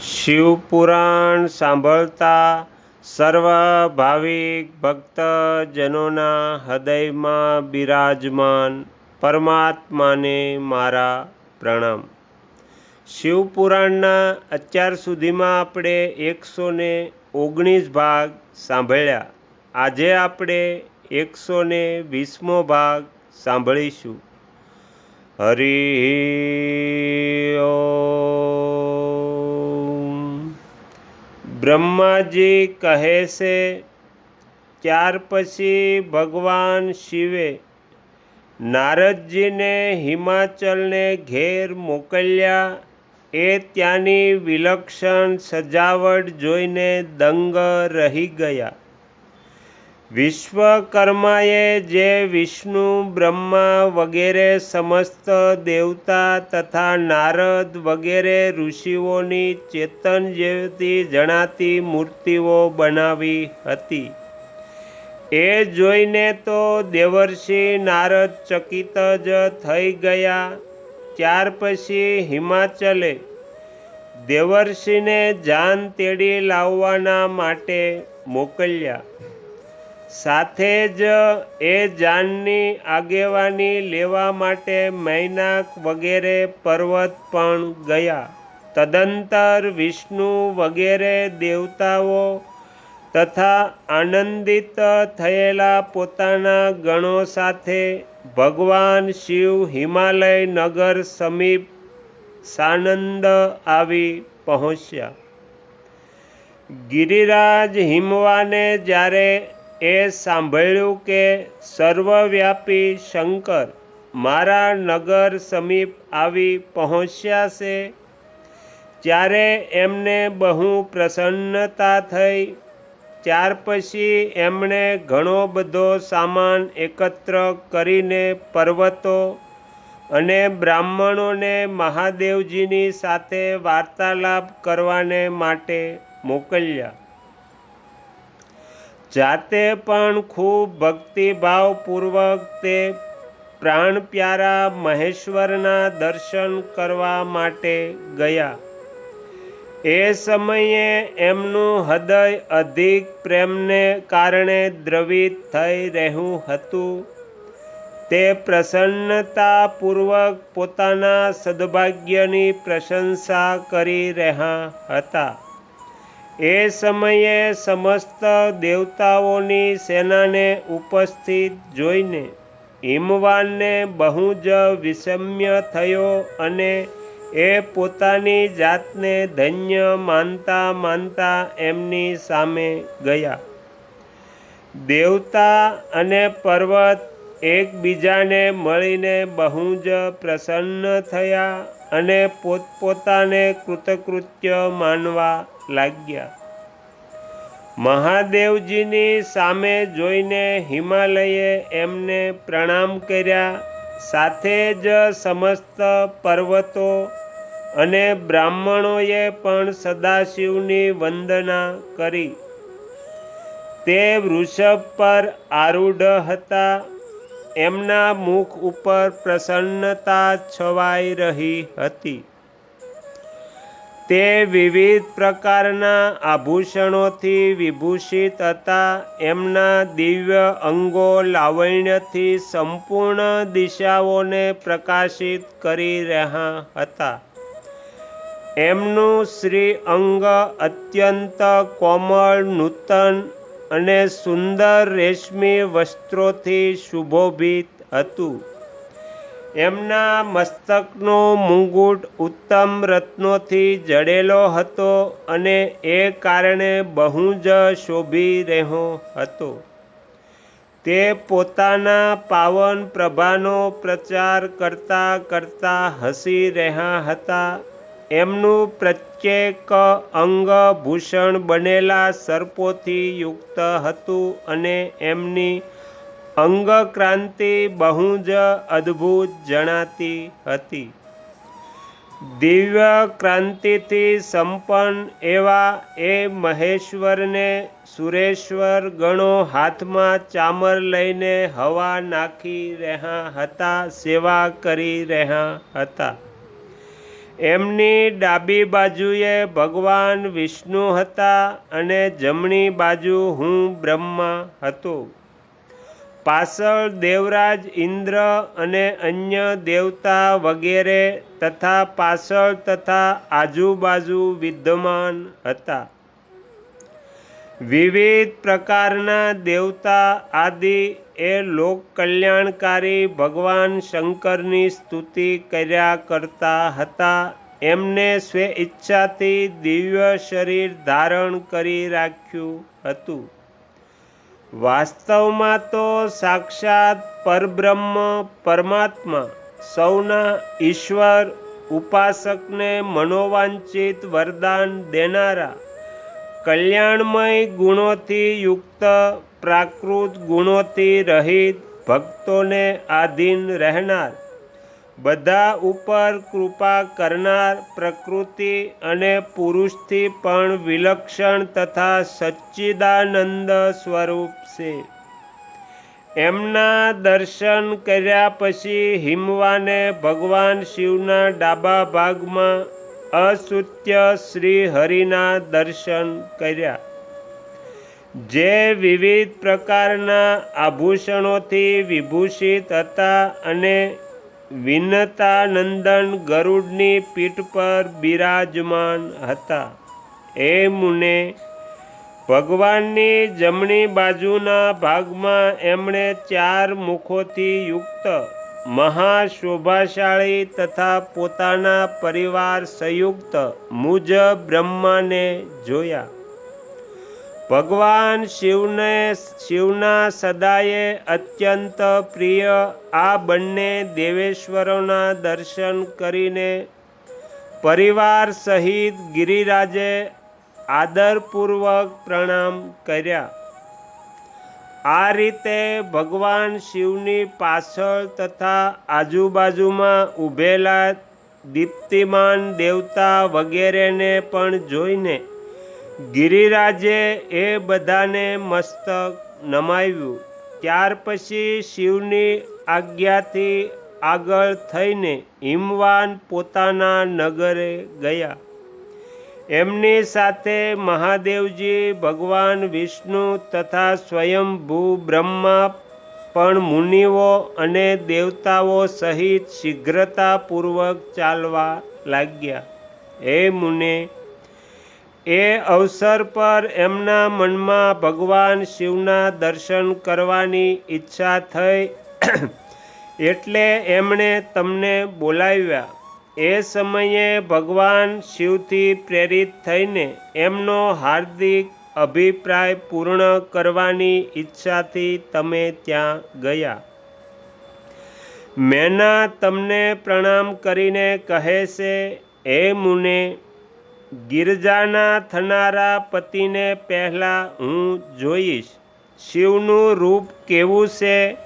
શિવપુરાણ સાંભળતા સર્વ ભાવિક ભક્તજનોના હૃદયમાં બિરાજમાન પરમાત્માને મારા પ્રણામ. શિવપુરાણના અત્યાર સુધીમાં આપણે એકસો ને ઓગણીસ ભાગ સાંભળ્યા. આજે આપણે એકસો ને વીસમો ભાગ સાંભળીશું. હરિ ઓમ બ્રહ્માજી કહે છે, ત્યાર પછી ભગવાન શિવે નારદજીને હિમાચલને ઘેર મોકલ્યા. એ ત્યાંની વિલક્ષણ સજાવટ જોઈને દંગ રહી ગયા. વિશ્વકર્માએ જે વિષ્ણુ, બ્રહ્મા વગેરે સમસ્ત દેવતા તથા નારદ વગેરે ઋષિઓની ચેતન જેવતી જણાતી મૂર્તિઓ બનાવી હતી. એ જોઈને તો દેવર્ષિ નારદ ચકિત જ થઈ ગયા. ત્યાર પછી હિમાચલે દેવર્ષિને જાન તેડી લાવવાના માટે મોકલ્યા. સાથે જ એ જાનની આગેવાની લેવા માટે મૈનાક વગેરે પર્વત પણ ગયા. તદંતર વિષ્ણુ વગેરે દેવતાઓ તથા આનંદિત થયેલા પોતાના ગણો સાથે ભગવાન શિવ હિમાલય નગર સમીપ સાનંદ આવી પહોંચ્યા. ગિરિરાજ હિમવાને જ્યારે એ સાંભળ્યું કે સર્વવ્યાપી શંકર મારા નગર સમીપ આવી પહોંચ્યા છે. ત્યારે એમને બહુ પ્રસન્નતા થઈ, ત્યાર પછી એમણે ઘણો બધો સામાન એકત્ર કરીને પર્વતો અને બ્રાહ્મણોને મહાદેવજીની સાથે વાર્તાલાપ કરવાને માટે મોકલ્યા. જાતે પણ ખૂબ ભક્તિભાવપૂર્વક તે પ્રાણ પ્યારા મહેશ્વરના દર્શન કરવા માટે ગયા. એ સમયે એમનું હૃદય અધિક પ્રેમને કારણે દ્રવિત થઈ રહ્યું હતું. તે પ્રસન્નતાપૂર્વક પોતાના સદભાગ્યની પ્રશંસા કરી રહ્યા હતા. એ સમયે સમસ્ત દેવતાઓની સેનાને ઉપસ્થિત જોઈને હિમવાનને બહુ જ વિષમ્ય થયો અને એ પોતાની જાતને ધન્ય માનતા માનતા એમની સામે ગયા. દેવતા અને પર્વત એકબીજાને મળીને બહુ જ પ્રસન્ન થયા અને પોતપોતાને કૃતકૃત્ય માનવા લાગ્યા. મહાદેવજીની સામે જોઈને હિમાલયે એમને પ્રણામ કર્યા. સાથે જ સમસ્ત પર્વતો અને બ્રાહ્મણોએ પણ સદાશિવની વંદના કરી. તે વૃષભ પર આરૂઢ હતા. એમના મુખ ઉપર પ્રસન્નતા છવાઈ રહી હતી. તે વિવિધ પ્રકારના આભૂષણોથી વિભૂષિત હતા. એમના દિવ્ય અંગો લાવણ્યથી સંપૂર્ણ દિશાઓને પ્રકાશિત કરી રહ્યા હતા. એમનું શ્રી અંગ અત્યંત કોમળ, નૂતન અને સુંદર રેશમી વસ્ત્રોથી શુભોભિત હતું. એમના મસ્તકનો મુંગુટ ઉત્તમ રત્નોથી જડેલો હતો અને એ કારણે બહુ જ શોભી રહ્યો હતો. તે પોતાના પાવન પ્રભાનો પ્રચાર કરતા કરતા હસી રહ્યા હતા. એમનું પ્રત્યેક અંગભૂષણ બનેલા સર્પોથી યુક્ત હતું અને એમની અંગક્રાંતિ બહુ જ અદ્ભુત જણાતી હતી. દિવ્ય ક્રાંતિથી સંપન્ન એવા એ મહેશ્વરને સુરેશ્વર ગણો હાથમાં ચામર લઈને હવા નાખી રહ્યા હતા, સેવા કરી રહ્યા હતા. એમની ડાબી બાજુએ ભગવાન વિષ્ણુ હતા અને જમણી બાજુ હું બ્રહ્મા હતો. પાછળ દેવરાજ, ઇન્દ્ર અને અન્ય દેવતા વગેરે તથા પાછળ તથા આજુબાજુ વિદ્યમાન હતા. વિવિધ પ્રકારના દેવતા આદિ એ લોક કલ્યાણકારી ભગવાન શંકરની સ્તુતિ કર્યા કરતા હતા. એમને સ્વે ઈચ્છાથી દિવ્ય શરીર ધારણ કરી રાખ્યું હતું. વાસ્તવમાં તો સાક્ષાત પરબ્રહ્મ પરમાત્મા, સૌના ઈશ્વર, ઉપાસકને મનોવાંચિત વરદાન દેનારા, કલ્યાણમય ગુણોથી યુક્ત, પ્રાકૃત ગુણોથી રહિત ભક્તોને આધીન રહેનાર બધા ઉપર કૃપા કરનાર પ્રકૃતિ અને પુરુષથી પણ વિલક્ષણ તથા સચ્ચિદાનંદ સ્વરૂપ છે. એમના દર્શન કર્યા પછી હિમવાને ભગવાન શિવના ડાબા ભાગમાં અસુત્ય શ્રી હરિના દર્શન કર્યા. જે વિવિધ પ્રકારના આભૂષણોથી વિભૂષિત હતા અને વિનતાનંદન ગરુડની પીઠ પર બિરાજમાન હતા. એ મુને ભગવાનની જમણી બાજુના ભાગમાં એમણે ચાર મુખોથી યુક્ત મહાશોભાશાળી તથા પોતાના પરિવાર સંયુક્ત મુજ બ્રહ્માને જોયા. ભગવાન શિવને, શિવના સદાયે અત્યંત પ્રિય આ બંને દેવેશ્વરોના દર્શન કરીને પરિવાર સહિત ગિરિરાજે આદરપૂર્વક પ્રણામ કર્યા. આ રીતે ભગવાન શિવની પાછળ તથા આજુબાજુમાં ઊભેલા દીપ્તિમાન દેવતા વગેરેને પણ જોઈને ગિરિરાજે એ બધાને મસ્તક નમાવ્યું. ત્યાર પછી શિવની આજ્ઞાથી આગળ થઈને હિમવાન પોતાના નગરે ગયા. એમની સાથે મહાદેવજી, ભગવાન વિષ્ણુ તથા સ્વયંભૂ બ્રહ્મા પણ મુનિઓ અને દેવતાઓ સહિત શીઘ્રતાપૂર્વક ચાલવા લાગ્યા. હે મુને એ અવસર પર એમના મનમાં ભગવાન શિવના દર્શન કરવાની ઈચ્છા થઈ. એટલે એમણે તમને બોલાવ્યા. એ સમયે ભગવાન શિવથી પ્રેરિત થઈને એમનો હાર્દિક અભિપ્રાય પૂર્ણ કરવાની ઈચ્છાથી તમે ત્યાં ગયા. મેના તમને પ્રણામ કરીને કહે છે, હે મુને ગિરજાના થનારા પતિને પહેલાં હું જોઈશ. શિવનું રૂપ કેવું છે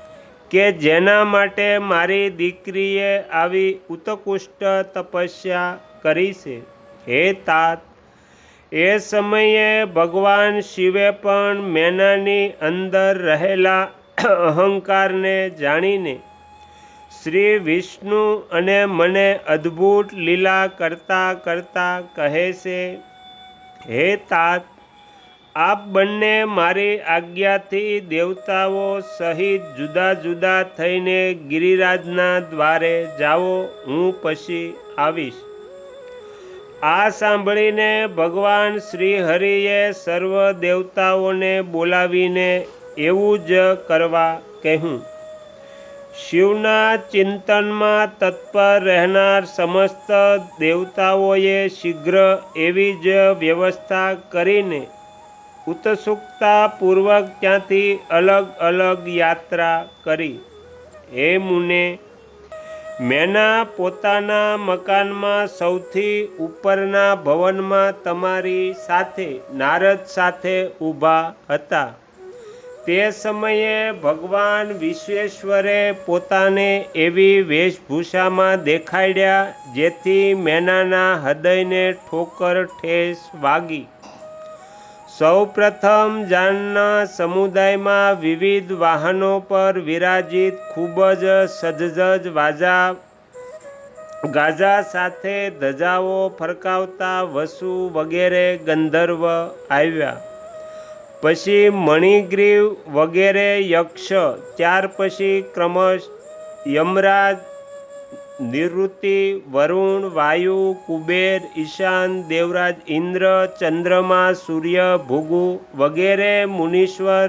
કે જેના માટે મારી દીકરીએ આવી ઉત્કૃષ્ટ તપસ્યા કરી છે? હે તાત, એ સમયે ભગવાન શિવે પણ મેનાની અંદર રહેલા અહંકારને જાણીને શ્રી વિષ્ણુ અને મને અદ્ભુત લીલા કરતા કરતા કહે છે, હે તાત, આપ બંને મારી આજ્ઞાથી દેવતાઓ સહિત જુદા જુદા થઈને ગિરિરાજના દ્વારે જાઓ, હું પછી આવીશ. આ સાંભળીને ભગવાન શ્રી હરિએ સર્વ દેવતાઓને બોલાવીને એવું જ કરવા કહ્યું. શિવના ચિંતનમાં તત્પર રહેનાર સમસ્ત દેવતાઓએ શીઘ્ર એવી જ વ્યવસ્થા કરીને ઉત્સુકતાપૂર્વક ત્યાંથી અલગ અલગ યાત્રા કરી. હે મુને, મેના પોતાના મકાનમાં સૌથી ઉપરના ભવનમાં તમારી સાથે, નારદ સાથે ઊભા હતા. તે સમયે ભગવાન વિશ્વેશ્વરે પોતાને એવી વેશભૂષામાં દેખાડ્યા જેથી મેનાના હૃદયને ઠોકર ઠેસ વાગી. સૌ પ્રથમ જાનના સમુદાયમાં વિવિધ વાહનો પર વિરાજિત ખૂબ જ સજ્જજ વાજા, ગાજા સાથે ધજાઓ ફરકાવતા વસુ વગેરે ગંધર્વ આવ્યા. પછી મણિગ્રીવ વગેરે યક્ષ, ત્યાર પછી ક્રમશ યમરાજ, નિવૃત્તિ, વરુણ, વાયુ, કુબેર, ઈશાન, દેવરાજ, ઇન્દ્ર, ચંદ્રમા, સૂર્ય, ભૃગુ વગેરે મુનીશ્વર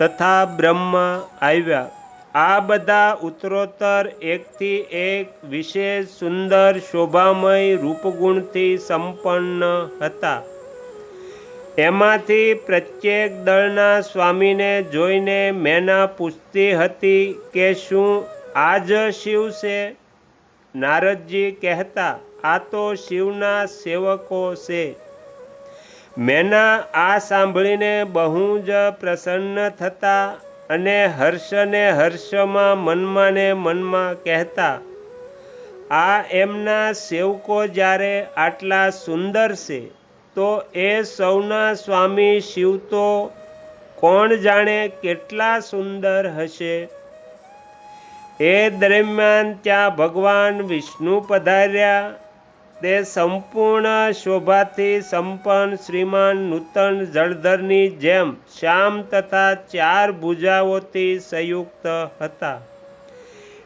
તથા બ્રહ્મા આવ્યા. આ બધા ઉત્તરોત્તર એકથી એક વિશેષ સુંદર શોભામય રૂપગુણથી સંપન્ન હતા. એમાંથી પ્રત્યેક દળના સ્વામીને જોઈને મેના પૂછતી હતી કે શું આ જ શિવ છે? નારદજી કહેતા, આ તો શિવના સેવકો છે. મેના આ સાંભળીને બહુ જ પ્રસન્ન થતા અને હર્ષને હર્ષમાં મનમાં ને મનમાં કહેતા, આ એમના સેવકો જ્યારે આટલા સુંદર છે તો એ સૌના સ્વામી શિવ તો કોણ જાણે કેટલા સુંદર હશે? એ દરમિયાન ત્યાં ભગવાન વિષ્ણુ પધાર્યા. તે સંપૂર્ણ શોભાથી સંપન્ન શ્રીમાન નૂતન જળધરની જેમ શ્યામ તથા ચાર ભુજાઓથી સંયુક્ત હતા.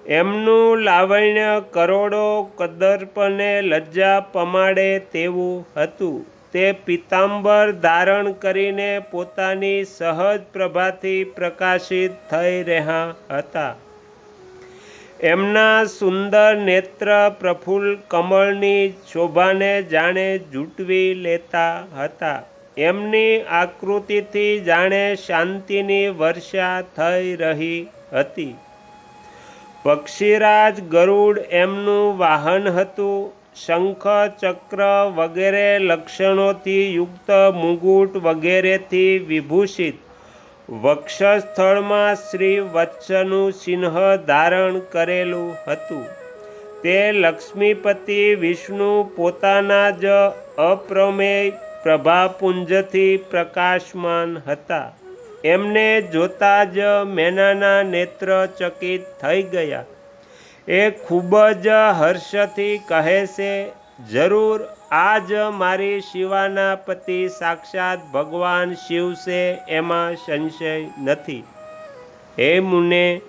એમનું લાવણ્ય કરોડો કદર્પને લજ્જા પમાડે તેવું હતું. તે પિતાંબર ધારણ કરીને પોતાની સહજ પ્રભાથી પ્રકાશિત થઈ રહ્યા હતા. એમના સુંદર નેત્ર પ્રફુલ્લ કમળની શોભાને જાણે જૂટવી લેતા હતા. એમની આકૃતિથી જાણે શાંતિની વર્ષા થઈ રહી હતી. પક્ષીરાજ ગરુડ એમનું વાહન હતું. શંખ ચક્ર વગેરે લક્ષણોથી યુક્ત મુગુટ વગેરેથી વિભૂષિત. વક્ષસ્થળમાં શ્રી વત્સનું ચિહ્ન ધારણ કરેલું હતું. તે લક્ષ્મીપતિ વિષ્ણુ પોતાના જ અપ્રમેય પ્રભાપુંજથી પ્રકાશમાન હતા. એમને જોતા જ મેનાના નેત્ર ચકિત થઈ ગયા. એ ખૂબ જ હર્ષથી કહે છે, જરૂર, આજ મારી શિવાના પતિ સાક્ષાત ભગવાન શિવ છે, એમાં સંશય નથી. હે મુને,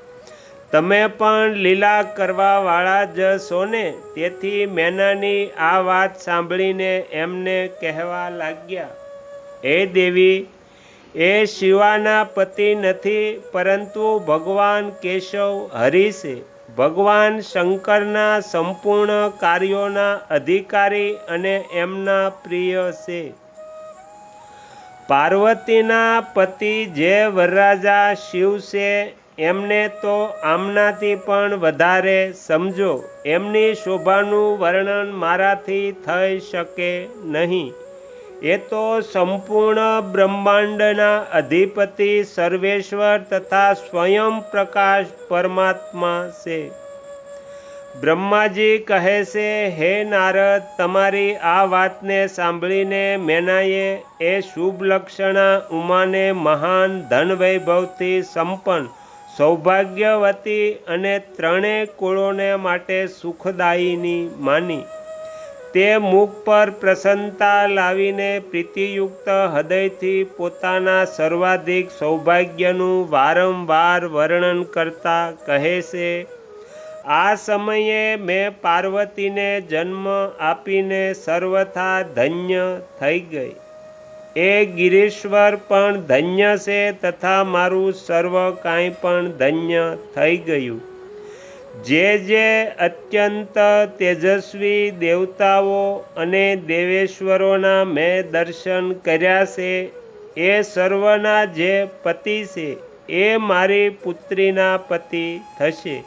તમે પણ લીલા કરવાવાળા જ છો ને? તેથી મેનાની આ વાત સાંભળીને એમને કહેવા લાગ્યા, હે દેવી, એ શિવાના પતિ નથી, પરંતુ ભગવાન કેશવ હરિ છે. ભગવાન શંકરના સંપૂર્ણ કાર્યોના અધિકારી અને એમના પ્રિય છે. પાર્વતીના પતિ જે વરરાજા શિવ છે, એમને તો આમનાથી પણ વધારે સમજો. એમની શોભાનું વર્ણન મારાથી થઈ શકે નહીં. એ તો સંપૂર્ણ બ્રહ્માંડના અધિપતિ સર્વેશ્વર તથા સ્વયં પ્રકાશ પરમાત્મા છે. બ્રહ્માજી કહે છે, હે નારદ, તમારી આ વાતને સાંભળીને મેનાએ એ શુભ લક્ષણા ઉમાને મહાન ધન વૈભવથી સંપન્ન, સૌભાગ્યવતી અને ત્રણેય કુળોને માટે સુખદાયીની માની. તે મુખ પર પ્રસન્નતા લાવીને પ્રીતિયુક્ત હૃદયથી પોતાના સર્વાધિક સૌભાગ્યનું વારંવાર વર્ણન કરતા કહે છે, આ સમયે મેં પાર્વતીને જન્મ આપીને સર્વથા ધન્ય થઈ ગઈ. એ ગિરીશ્વર પણ ધન્ય છે તથા મારું સર્વ કાંઈ પણ ધન્ય થઈ ગયું. જે જે અત્યંત તેજસ્વી દેવતાઓ અને દેવેશ્વરોના મેં દર્શન કર્યા છે, એ સર્વના જે પતિ છે, એ મારી પુત્રીના પતિ થશે.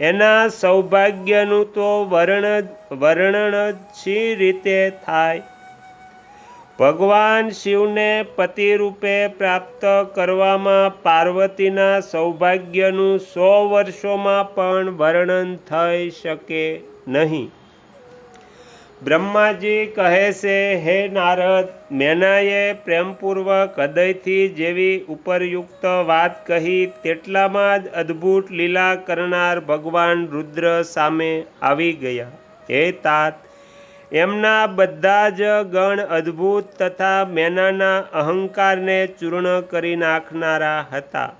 એના સૌભાગ્યનું તો વર્ણ, વર્ણન શી રીતે થાય? ભગવાન શિવને પતિ રૂપે પ્રાપ્ત કરવામાં પાર્વતીના સૌભાગ્યનું સો વર્ષોમાં પણ વર્ણન થઈ શકે નહીં. બ્રહ્માજી કહે છે, હે નારદ, મેનાએ પ્રેમપૂર્વક હૃદયથી જેવી ઉપરયુક્ત વાત કહી તેટલામાં જ અદ્ભુત લીલા કરનાર ભગવાન રુદ્ર સામે આવી ગયા. હે તાત એમના બધા જ ગણ અદ્ભુત તથા મેનાના અહંકારને ચૂર્ણ કરી નાખનારા હતા.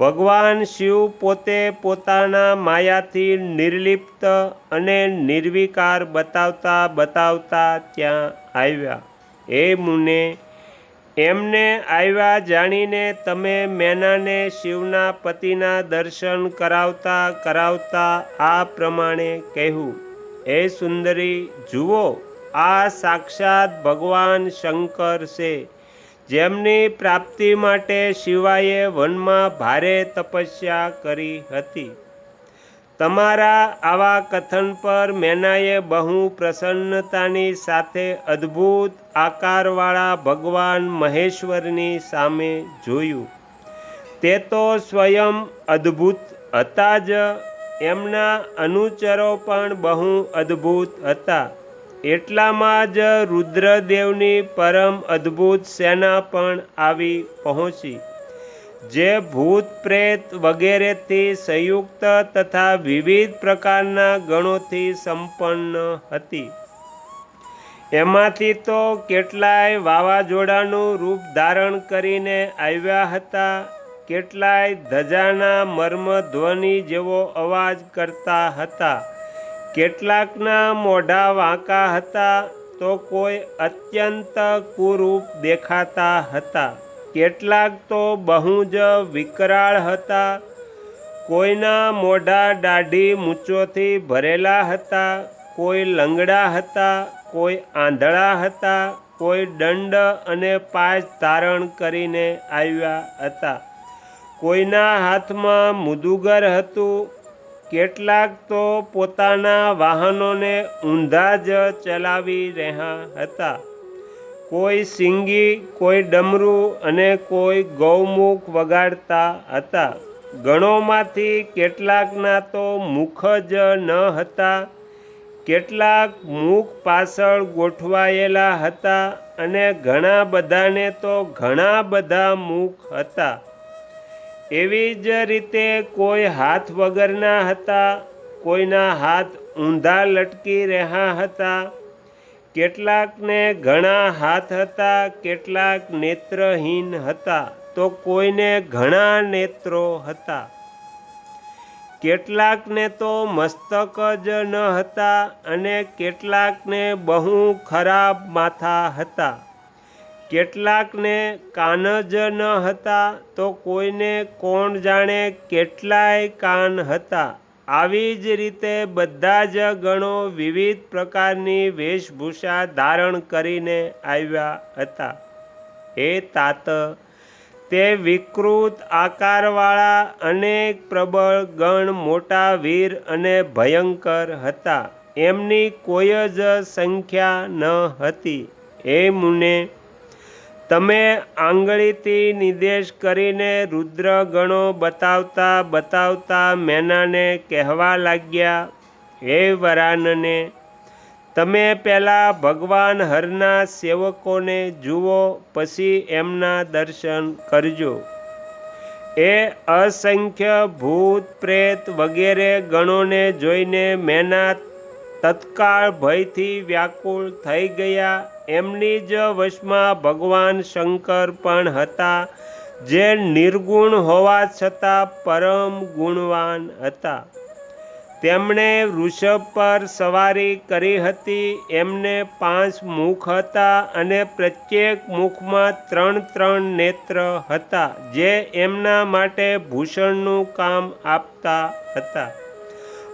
ભગવાન શિવ પોતે પોતાના માયાથી નિર્લિપ્ત અને નિર્વિકાર બતાવતા બતાવતા ત્યાં આવ્યા. એ મુને, એમને આવ્યા જાણીને તમે મેનાને શિવના પતિના દર્શન કરાવતા કરાવતા આ પ્રમાણે કહેવું હે સુંદરી, જુઓ, આ સાક્ષાત ભગવાન શંકર છે. જેમની પ્રાપ્તિ માટે શિવાએ વનમાં ભારે તપસ્યા કરી હતી. તમારા આવા કથન પર મેનાએ બહુ પ્રસન્નતાની સાથે અદ્ભુત આકારવાળા ભગવાન મહેશ્વરની સામે જોયું. તે તો સ્વયં અદ્ભુત હતા જ. એમના અનુચરો પણ બહુ અદ્ભુત હતા. એટલામાં જ રુદ્રદેવની પરમ અદ્ભુત સેના પણ આવી પહોંચી. જે ભૂત પ્રેત વગેરેથી સંયુક્ત તથા વિવિધ પ્રકારના ગણોથી સંપન્ન હતી. એમાંથી તો કેટલાય વાવાઝોડાનું રૂપ ધારણ કરીને આવ્યા હતા. કેટલાય ધજાના મર્મ ધ્વનિ જેવો અવાજ કરતા હતા. કેટલાકના મોઢા વાંકા હતા તો કોઈ અત્યંત કુરૂપ દેખાતા હતા. કેટલાક તો બહુ જ વિકરાળ હતા. કોઈના મોઢા દાઢી મૂંચોથી ભરેલા હતા. કોઈ લંગડા હતા, કોઈ આંધળા હતા, કોઈ દંડ અને પાસ ધારણ કરીને આવ્યા હતા. કોઈના હાથમાં મુદુગર હતું, કેટલાક તો પોતાના વાહનોને ઊંધા જ ચલાવી રહ્યા હતા. કોઈ સિંગી, કોઈ ડમરું અને કોઈ ગૌમુખ વગાડતા હતા. ગણોમાંથી કેટલાકના તો મુખ જ ન હતા. કેટલાક મુખ પાછળ ગોઠવાયેલા હતા અને ઘણા બધાને તો ઘણા બધા મુખ હતા. એવી જ રીતે કોઈ હાથ વગરના હતા, કોઈના હાથ ઊંધા લટકી રહ્યા હતા. કેટલાકને ઘણા હાથ હતા, કેટલાક નેત્રહીન હતા, તો કોઈને ઘણા નેત્રો હતા. કેટલાકને તો મસ્તક જ ન હતા અને કેટલાકને બહુ ખરાબ માથા હતા. કેટલાકને કાન જ ન હતા તો કોઈને કોણ જાણે કેટલાય કાન હતા. આવી જ રીતે બધા જ ગણો વિવિધ પ્રકારની વેશભૂષા ધારણ કરીને આવ્યા હતા. હે તાત, તે વિકૃત આકારવાળા અનેક પ્રબળ ગણ મોટા વીર અને ભયંકર હતા. એમની કોઈ જ સંખ્યા ન હતી. એ મુને તમે આંગળીથી નિર્દેશ કરીને રુદ્ર ગણો બતાવતા બતાવતા મેનાને કહેવા લાગ્યા, હે વરાનને, તમે પહેલાં ભગવાન હરના સેવકોને જુઓ, પછી એમના દર્શન કરજો. એ અસંખ્ય ભૂત, પ્રેત વગેરે ગણોને જોઈને મેના તત્કાળ ભયથી વ્યાકુળ થઈ ગયા. એમની જ વશમાં ભગવાન શંકર પણ હતા, જે નિર્ગુણ હોવા છતાં પરમ ગુણવાન હતા. તેમણે વૃષભ પર સવારી કરી હતી, એમને પાંચ મુખ હતા અને પ્રત્યેક મુખમાં ત્રણ ત્રણ નેત્ર હતા, જે એમના માટે ભૂષણનું કામ આપતા હતા.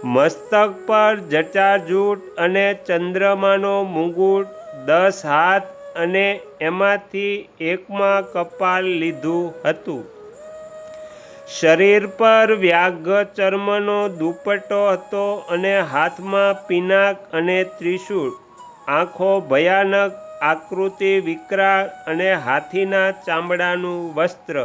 મસ્તક પર જટાજૂટ અને ચંદ્રમાનો મુગુટ દસ હાથ અને એમાંથી એકમાં કપાલ લીધું હતું. શરીર પર વ્યાઘ ચર્મનો દુપટ્ટો હતો અને હાથમાં પિનાક અને ત્રિશૂળ. આંખો ભયાનક, આકૃતિ વિકરાળ અને હાથીના ચામડાનું વસ્ત્ર.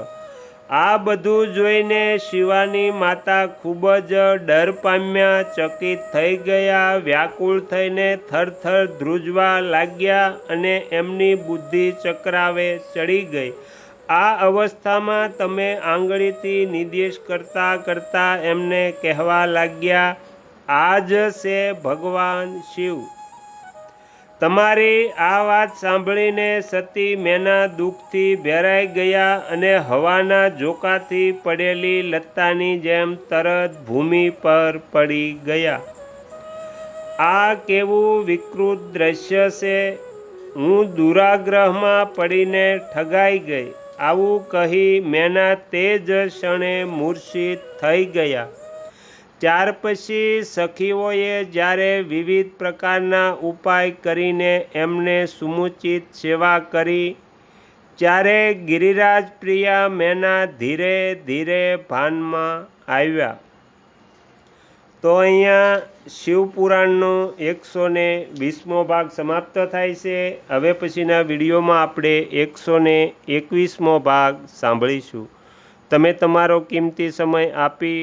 આ બધું જોઈને શિવાની માતા ખૂબ જ ડર પામ્યા, ચકિત થઈ ગયા, વ્યાકુળ થઈને થરથર ધ્રુજવા લાગ્યા અને એમની બુદ્ધિ ચક્રાવે ચડી ગઈ. આ અવસ્થામાં તમે આંગળીથી નિર્દેશ કરતા કરતા એમને કહેવા લાગ્યા આ જ છે ભગવાન શિવ. તમારી આ વાત સાંભળીને સતી મેના દુઃખથી ભેરાઈ ગયા અને હવાના જોકાથી પડેલી લતાની જેમ તરત ભૂમિ પર પડી ગયા. આ કેવું વિકૃત દ્રશ્ય છે? હું દુરાગ્રહમાં પડીને ઠગાઈ ગઈ. આવું કહી મેના તે જ ક્ષણે મૂર્છિત થઈ ગયા. ત્યાર પછી સખીઓએ જ્યારે વિવિધ પ્રકારના ઉપાય કરીને એમને સુમુચિત સેવા કરી, ત્યારે ગિરિરાજ પ્રિયા મેના ધીરે ધીરે ભાનમાં આવ્યા. તો અહીંયા શિવપુરાણનો એકસો ને વીસમો ભાગ સમાપ્ત થાય છે. હવે પછીના વિડીયોમાં આપણે એકસો ને એકવીસમો ભાગ સાંભળીશું. તમે તમારો કિંમતી સમય આપી